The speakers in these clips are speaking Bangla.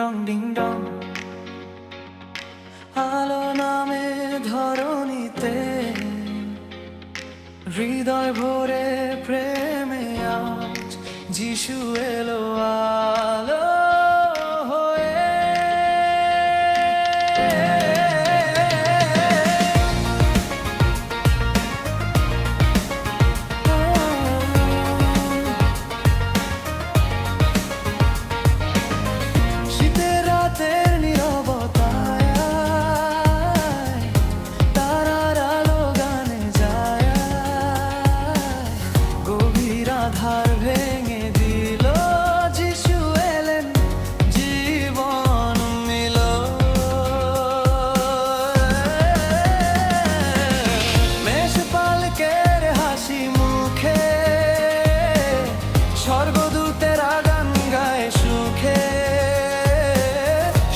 ডং ডিং ডং আলো নামে ধরণীতে হৃদয় ভরে প্রেমে আজ যিশু এলো আলো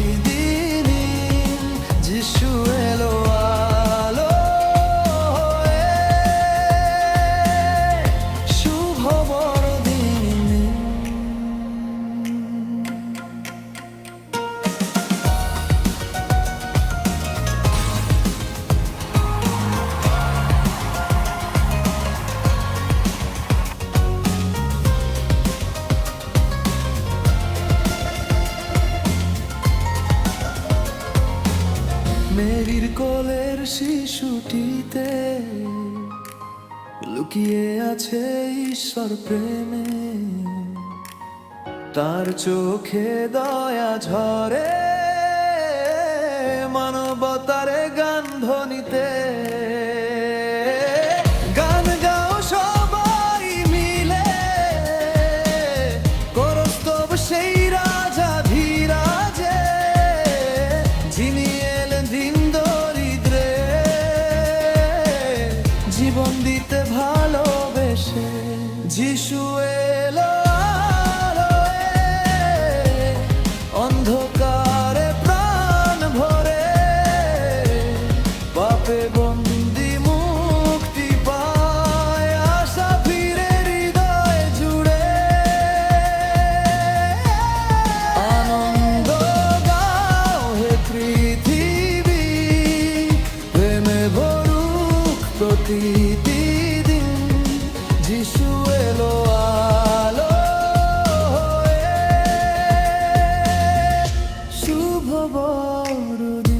প্রতিদিন মেরির কোলের শিশুটিতে লুকিয়ে আছে ঈশ্বর প্রেমে। তার চোখে দয়া ঝরে, মানবতারে গান করস্তব সেই রাজা ধীরাজে, যিনি দিন দরিদ্রে জীবন দিতে ভালোবেসে যিশু এলো অন্ধকারে প্রাণ ভরে পাপে প্রতিদিন যিশু এলো আলো শুভ বড়দিন।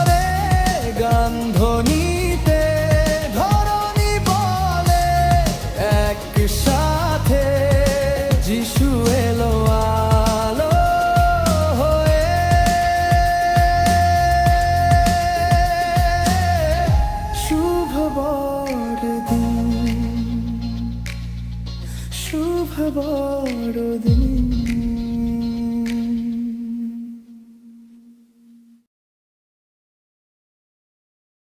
শুভ বড়দিন।